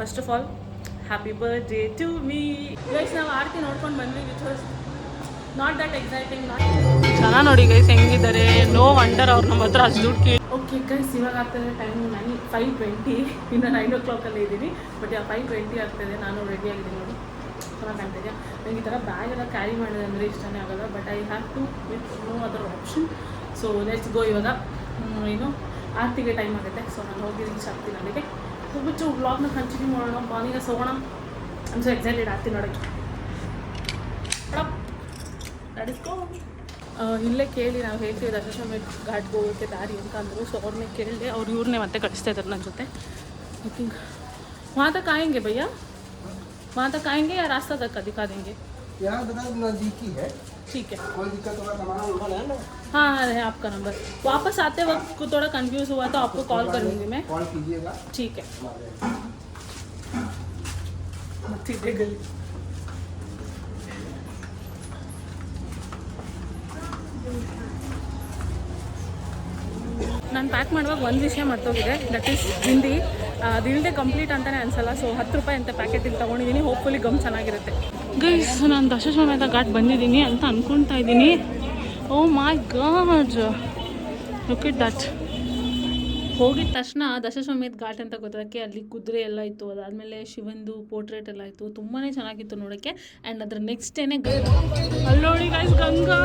First of all happy birthday to me guys ನಾವು ಆರತಿ ನೋಡ್ಕೊಂಡು ಬಂದ್ವಿ which was not that exciting ಚೆನ್ನಾಗಿ ನೋಡಿ ಗೈಸ್ ಹೆಂಗಿದ್ದಾರೆ? ನೋ ವಂಡರ್ ಅವ್ರು ನಮ್ಮ ಹತ್ರ ಅಷ್ಟು ದುಡ್ಡು ಕೇಳಿ ಓಕೆ ಗೈಸ್ ಇವಾಗ ಆಗ್ತದೆ ಟೈಮ್ ನೈನ್ ಫೈವ್ ಟ್ವೆಂಟಿ ಇನ್ನು ನೈನ್ ಓ ಕ್ಲಾಕಲ್ಲೇ ಇದ್ದೀನಿ. ಬಟ್ ಆ ಫೈವ್ ಟ್ವೆಂಟಿ ಆಗ್ತದೆ ನಾನು ರೆಡಿ ಆಗಿದ್ದೀನಿ ನೋಡಿ. ಚೆನ್ನಾಗಿ ಕಾಣ್ತಿದೆ ನನಗೆ ಈ ಥರ ಬ್ಯಾಗ್ ಎಲ್ಲ ಕ್ಯಾರಿ ಮಾಡೋದು ಅಂದರೆ ಇಷ್ಟನೇ ಆಗೋಲ್ಲ. But I have to with no other option so let's go ಇವಾಗ. ಏನು ಆರ್ತಿಗೆ ಟೈಮ್ ಆಗುತ್ತೆ. ಸೊ ನಾನು ಹೋಗಿ ರೀಚ್ ಆಗ್ತೀನಿ ಅಲ್ಲಿಗೆ ಹೋಗ್ಬಿಟ್ಟು ವ್ಲಾಗ್ನ ಕಂಟಿನ್ಯೂ ಮಾಡೋಣ ಮಾರ್ನಿಂಗ್ ಹೋಗೋಣ ಐಮ್ ಸೊ ಎಕ್ಸೈಟೆಡ್ ಆಗ್ತೀನಿ ನೋಡೋಕ್ಕೆ ನಡೆಸ್ಕೋ ಇಲ್ಲೇ ಕೇಳಿ ನಾವು ಹೇಳ್ತೀವಿ ದಶಶ್ವಮೇಧ ಘಾಟ್ಗೆ ಹೋಗೋಕ್ಕೆ ದಾರಿ ಅಂತ ಅಂದರು ಸೊ ಅವ್ರನ್ನೇ ಕೇಳಿದೆ ಅವ್ರು ಇವ್ರನ್ನೇ ಮತ್ತೆ ಕಳಿಸ್ತಾ ಇದ್ದಾರೆ ನನ್ನ ಜೊತೆ ಐ थिंक वहाँ तक आएंगे भैया वहाँ तक आएंगे या रास्ता तक का दिखा देंगे यहाँ दादा नज़दीकी है ठीक है कोई दिक्कत होगा तो हमारा नंबर है ना हाँ हाँ है आपका नंबर वापस आते वक्त को थोड़ा कंफ्यूज हुआ तो आपको कॉल करूँगी मैं कॉल कीजिएगा ठीक है हमारे ಮತ್ತಿದೆ ಗಲ್ಲಿ ನಾನು ಪ್ಯಾಕ್ ಮಾಡುವಾಗ ಒಂದು ವಿಷಯ ಮರ್ತೋಗಿದೆ ದಟ್ ಈಸ್ ಹಿಂದಿ ಅದಿಲ್ಲದೆ ಕಂಪ್ಲೀಟ್ ಅಂತಲೇ ಅನ್ಸಲ್ಲ ಸೊ ಹತ್ತು ರೂಪಾಯಿ ಅಂತ ಪ್ಯಾಕೆಟಿಗೆ ತೊಗೊಂಡಿದ್ದೀನಿ ಹೋಪ್ಫುಲಿ ಗಮ್ ಚೆನ್ನಾಗಿರುತ್ತೆ ಗೈಸ್ ನಾನು ದಶಶ್ವಮೇಧ ಘಾಟ್ ಬಂದಿದ್ದೀನಿ ಅಂತ ಅನ್ಕೊತಾ ಇದ್ದೀನಿ ಓ my god look it that ಹೋಗಿದ ತಕ್ಷಣ ದಶಶ್ವಮೇಧ ಘಾಟ್ ಅಂತ ಗೊತ್ತಾಗಕ್ಕೆ ಅಲ್ಲಿ ಕುದುರೆ ಎಲ್ಲ ಇತ್ತು. ಅದಾದಮೇಲೆ ಶಿವಂದು ಪೋರ್ಟ್ರೇಟ್ ಎಲ್ಲ ಇತ್ತು. ತುಂಬಾ ಚೆನ್ನಾಗಿತ್ತು ನೋಡೋಕ್ಕೆ. ಆ್ಯಂಡ್ ಅದ್ರ ನೆಕ್ಸ್ಟ್ ಡೇನೆ ಅಲ್ಲಿ ನೋಡಿ ಗೈಸ್ ಗಂಗಾ.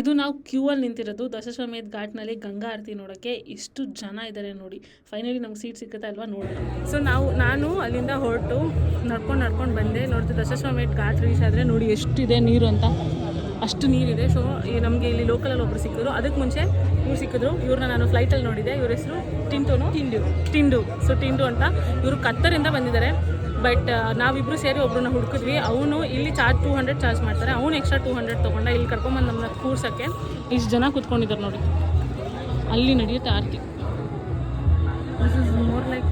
ಇದು ನಾವು ಕ್ಯೂ ಅಲ್ಲಿ ನಿಂತಿರೋದು. ದಶಶ್ವಮೇಧ ಘಾಟ್ನಲ್ಲಿ ಗಂಗಾ ಆರತಿ ನೋಡೋಕ್ಕೆ ಎಷ್ಟು ಜನ ಇದ್ದಾರೆ ನೋಡಿ. ಫೈನಲಿ ನಮ್ಗೆ ಸೀಟ್ ಸಿಕ್ಕುತ್ತಾ ಅಲ್ವಾ ನೋಡಿ ಸೊ ನಾವು ನಾನು ಅಲ್ಲಿಂದ ಹೊರಟು ನಡ್ಕೊಂಡು ನಡ್ಕೊಂಡು ಬಂದೆ. ನೋಡ್ತೀವಿ ದಶಶ್ವಮೇಧ ಘಾಟ್ ರೀಚ್ ಆದರೆ ನೋಡಿ ಎಷ್ಟಿದೆ ನೀರು ಅಂತ. ಅಷ್ಟು ನೀರಿದೆ. ಸೊ ನಮಗೆ ಇಲ್ಲಿ ಲೋಕಲಲ್ಲಿ ಒಬ್ಬರು ಸಿಕ್ಕಿದ್ರು. ಅದಕ್ಕೆ ಮುಂಚೆ ಇವ್ರು ಸಿಕ್ಕಿದ್ರು. ಇವ್ರನ್ನ ನಾನು ಫ್ಲೈಟಲ್ಲಿ ನೋಡಿದೆ. ಇವ್ರ ಹೆಸರು ಟಿಂಟುನು? ಟಿಂಡು. ಟಿಂಡು. ಸೊ ಟಿಂಡು ಅಂತ. ಇವರು ಕತ್ತರಿಂದ ಬಂದಿದ್ದಾರೆ. ಬಟ್ ನಾವಿಬ್ರು ಸೇರಿ ಒಬ್ರನ್ನ ಹುಡುಕಿದ್ವಿ. ಅವನು ಇಲ್ಲಿ ಚಾರ್ಜ್ ಟೂ ಹಂಡ್ರೆಡ್ ಚಾರ್ಜ್ ಮಾಡ್ತಾರೆ. ಅವನು ಎಕ್ಸ್ಟ್ರಾ ಟೂ ಹಂಡ್ರೆಡ್ ತೊಗೊಂಡ ಇಲ್ಲಿ ಕರ್ಕೊಂಬಂದು ನಮ್ಮನ್ನ ಕೂರ್ಸೋಕ್ಕೆ. ಇಷ್ಟು ಜನ ಕೂತ್ಕೊಂಡಿದ್ದಾರೆ ನೋಡಿ. ಅಲ್ಲಿ ನಡೆಯುತ್ತೆ ಆರ್ತಿ ದಿಸ್ ಇಸ್ ಮೋರ್ ಲೈಕ್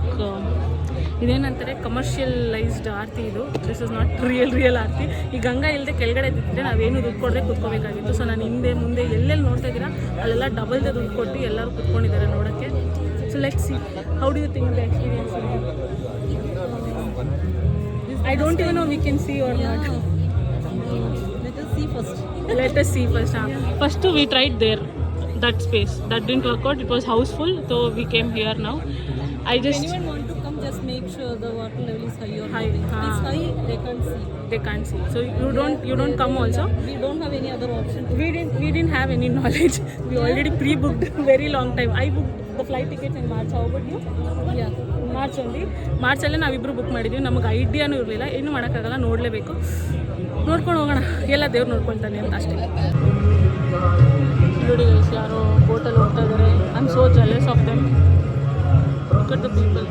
ಇದೇನಂತಾರೆ ಕಮರ್ಷಿಯಲೈಸ್ಡ್ ಆರತಿ ಇದು. This is not real real ಆರತಿ. ಈ ಗಂಗಾ ಇಲ್ಲದೆ ಕೆಳಗಡೆ ಬಿದ್ದರೆ ನಾವೇನು ದುಡ್ಡು ಕೊಡದೆ ಕೂತ್ಕೋಬೇಕಾಗಿತ್ತು. ಸೊ ನಾನು ಹಿಂದೆ ಮುಂದೆ ಎಲ್ಲೆಲ್ಲಿ ನೋಡ್ತಾ ಇದ್ದೀರಾ ಅಲ್ಲೆಲ್ಲ ಡಬಲ್ದೆ ದುಡ್ಡು ಕೊಟ್ಟು ಎಲ್ಲರೂ ಕೂತ್ಕೊಂಡಿದ್ದಾರೆ ನೋಡೋಕ್ಕೆ. So let see how do you think the experience I don't you know we can see or not let us see first. Huh? first we tried there that space. That didn't work out. It was houseful so we came here now. I just is uh, High, ah. they can't see they can't see so you don't you don't come also we don't have any other option we didn't we didn't have any knowledge we already pre-booked very long time i booked the flight tickets in march how about you yeah March ಅಲ್ಲಿ ಮಾರ್ಚಲ್ಲೇ ನಾವಿಬ್ಬರು book ಮಾಡಿದ್ವಿ ನಮಗೆ ಐಡಿಯಾನೂ ಇರಲಿಲ್ಲ ಏನು ಮಾಡೋಕ್ಕಾಗಲ್ಲ ನೋಡಲೇಬೇಕು ನೋಡ್ಕೊಂಡು ಹೋಗೋಣ ಎಲ್ಲ ದೇವ್ರು ನೋಡ್ಕೊಳ್ತಾನೆ ಅಂತ ಅಷ್ಟೇ ನೋಡಿ ಯಾರೋ ಬೋಟಲ್ಲಿ ಹೋಗ್ತಾ ಇದ್ದಾರೆ I am so jealous of them the people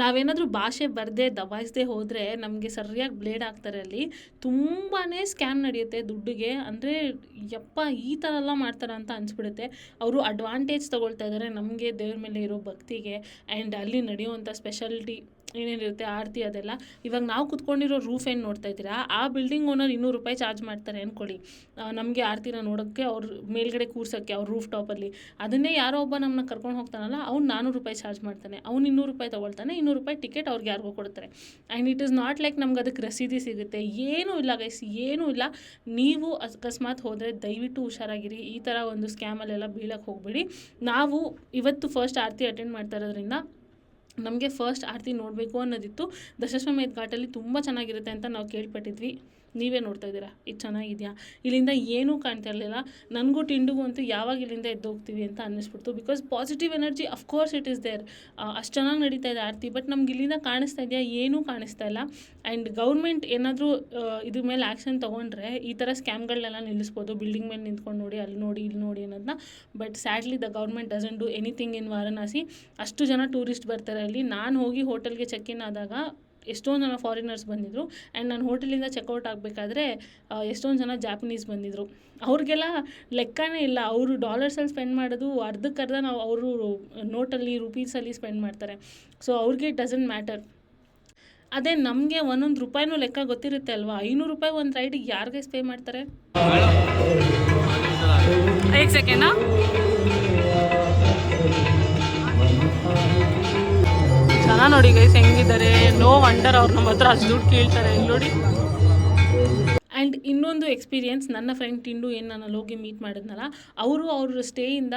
ನಾವೇನಾದರೂ ಭಾಷೆ ಬರದೆ ದಬಾಯಿಸದೆ ಹೋದರೆ ನಮಗೆ ಸರಿಯಾಗಿ ಬ್ಲೇಡ್ ಆಗ್ತಾರೆ ಅಲ್ಲಿ. ತುಂಬಾ ಸ್ಕ್ಯಾಮ್ ನಡೆಯುತ್ತೆ ದುಡ್ಡಿಗೆ. ಅಂದರೆ ಯಪ್ಪ, ಈ ಥರ ಎಲ್ಲ ಮಾಡ್ತಾರೆ ಅಂತ ಅನಿಸ್ಬಿಡುತ್ತೆ. ಅವರು ಅಡ್ವಾಂಟೇಜ್ ತೊಗೊಳ್ತಾ ಇದ್ದಾರೆ ನಮಗೆ ದೇವ್ರ ಮೇಲೆ ಇರೋ ಭಕ್ತಿಗೆ. ಆ್ಯಂಡ್ ಅಲ್ಲಿ ನಡೆಯುವಂಥ ಸ್ಪೆಷಾಲಿಟಿ ಏನೇನಿರುತ್ತೆ ಆರತಿ ಅದೆಲ್ಲ. ಇವಾಗ ನಾವು ಕುತ್ಕೊಂಡಿರೋ ರೂಫ್ ಏನು ನೋಡ್ತಾ ಇದ್ದೀರಾ? ಆ ಬಿಲ್ಡಿಂಗ್ ಓನರ್ ಇನ್ನೂರು ರೂಪಾಯಿ ಚಾರ್ಜ್ ಮಾಡ್ತಾರೆ ಅಂದ್ಕೊಳ್ಳಿ ನಮಗೆ ಆರತಿನ ನೋಡೋಕ್ಕೆ ಅವ್ರ ಮೇಲ್ಗಡೆ ಕೂರ್ಸೋಕ್ಕೆ, ಅವ್ರ ರೂಫ್ ಟಾಪಲ್ಲಿ ಅದನ್ನೇ ಯಾರೋ ಒಬ್ಬ ನಮ್ಮನ್ನ ಕರ್ಕೊಂಡು ಹೋಗ್ತಾನಲ್ಲ, ಅವ್ನು ನಾನ್ನೂರು ರೂಪಾಯಿ ಚಾರ್ಜ್ ಮಾಡ್ತಾನೆ. ಅವ್ನು ಇನ್ನೂರು ರೂಪಾಯಿ ತೊಗೊಳ್ತಾನೆ, ಇನ್ನೂರು ರೂಪಾಯಿ ಟಿಕೆಟ್ ಅವ್ರಿಗೆ ಯಾರಿಗೂ ಕೊಡ್ತಾರೆ. And it is not like ನಮ್ಗೆ ಅದಕ್ಕೆ ರಸೀದಿ ಸಿಗುತ್ತೆ. ಏನೂ ಇಲ್ಲ ಗೈಸ್ ಏನೂ ಇಲ್ಲ. ನೀವು ಅಕಸ್ಮಾತ್ ಹೋದರೆ ದಯವಿಟ್ಟು ಹುಷಾರಾಗಿರಿ. ಈ ಥರ ಒಂದು ಸ್ಕ್ಯಾಮಲ್ಲೆಲ್ಲ ಬೀಳಕ್ಕೆ ಹೋಗಬೇಡಿ. ನಾವು ಇವತ್ತು ಫಸ್ಟ್ ಆರತಿ ಅಟೆಂಡ್ ಮಾಡ್ತಾ ಇರೋದ್ರಿಂದ ನಮಗೆ ಫಸ್ಟ್ ಆರತಿ ನೋಡಬೇಕು ಅನ್ನೋದಿತ್ತು. ದಶಶ್ವಮೇಧ ಘಾಟಲ್ಲಿ ತುಂಬ ಚೆನ್ನಾಗಿರುತ್ತೆ ಅಂತ ನಾವು ಕೇಳ್ಪಟ್ಟಿದ್ವಿ. ನೀವೇ ನೋಡ್ತಾ ಇದ್ದೀರಾ? ಇದು ಚೆನ್ನಾಗಿದೆಯಾ? ಇಲ್ಲಿಂದ ಏನೂ ಕಾಣ್ತಾ ಇರಲಿಲ್ಲ. ನನಗೂ ಟಿಂಡುಗೂ ಅಂತೂ ಯಾವಾಗ ಇಲ್ಲಿಂದ ಎದ್ದು ಹೋಗ್ತೀವಿ ಅಂತ ಅನ್ನಿಸ್ಬಿಡ್ತು. Because positive energy of course it is there ಅಷ್ಟು ಚೆನ್ನಾಗಿ ನಡೀತಾ ಇದೆ ಆರತಿ ಬಟ್ ನಮ್ಗೆ ಇಲ್ಲಿಂದ ಕಾಣಿಸ್ತಾ ಇದೆಯಾ? ಏನೂ ಕಾಣಿಸ್ತಾ ಇಲ್ಲ. ಆ್ಯಂಡ್ ಗೌರ್ಮೆಂಟ್ ಏನಾದರೂ ಇದ್ರ ಮೇಲೆ ಆ್ಯಕ್ಷನ್ ತೊಗೊಂಡ್ರೆ ಈ ಥರ ಸ್ಕ್ಯಾಮ್ಗಳನ್ನೆಲ್ಲ ನಿಲ್ಲಿಸ್ಬೋದು. ಬಿಲ್ಡಿಂಗ್ ಮೇಲೆ ನಿಂತ್ಕೊಂಡು ನೋಡಿ, ಅಲ್ಲಿ ನೋಡಿ, ಇಲ್ಲಿ ನೋಡಿ ಅನ್ನೋದನ್ನ but sadly the government doesn't do anything in Varanasi ಅಷ್ಟು ಜನ ಟೂರಿಸ್ಟ್ ಬರ್ತಾರೆ ಅಲ್ಲಿ. ನಾನು ಹೋಗಿ ಹೋಟೆಲ್ಗೆ ಚೆಕ್ ಇನ್ ಆದಾಗ ಎಷ್ಟೊಂದು ಜನ ಫಾರಿನರ್ಸ್ ಬಂದಿದ್ದರು ಆ್ಯಂಡ್ ನಾನು ಹೋಟೆಲಿಂದ ಚೆಕ್ಔಟ್ ಆಗಬೇಕಾದ್ರೆ ಎಷ್ಟೊಂದು ಜನ ಜಾಪನೀಸ್ ಬಂದಿದ್ದರು ಅವ್ರಿಗೆಲ್ಲ ಲೆಕ್ಕನೇ ಇಲ್ಲ. ಅವರು ಡಾಲರ್ಸಲ್ಲಿ ಸ್ಪೆಂಡ್ ಮಾಡೋದು, ಅರ್ಧಕ್ಕರ್ಧ ನಾವು ಅವರು ನೋಟಲ್ಲಿ ರುಪೀಸಲ್ಲಿ ಸ್ಪೆಂಡ್ ಮಾಡ್ತಾರೆ. ಸೊ ಅವ್ರಿಗೆ ಇಟ್ ಡಸಂಟ್ ಮ್ಯಾಟರ್ ಅದೇ ನಮಗೆ ಒಂದೊಂದು ರೂಪಾಯಿನೂ ಲೆಕ್ಕ ಗೊತ್ತಿರುತ್ತೆ ಅಲ್ವಾ? ಐನೂರು ರೂಪಾಯಿ ಒಂದು ರೈಡಿಗೆ ಯಾರಿಗೆ ಪೇ ಮಾಡ್ತಾರೆ? ನೋಡಿ ಗೈಸ್ ಹೆಂಗಿದ್ದಾರೆ. ನೋ ವಂಡರ್ ಅವ್ರು ನಮ್ಮ ಹತ್ರ ಅಷ್ಟು ದುಡ್ಡು ಕೇಳ್ತಾರೆ. ಇಲ್ಲಿ ನೋಡಿ. ಆ್ಯಂಡ್ ಇನ್ನೊಂದು ಎಕ್ಸ್ಪೀರಿಯೆನ್ಸ್ ನನ್ನ ಫ್ರೆಂಡ್ ಟಿಂಡು ಏನು ನಾನು ಹೋಗಿ ಮೀಟ್ ಮಾಡಿದ್ನಲ್ಲ, ಅವರು ಅವ್ರ ಸ್ಟೇಯಿಂದ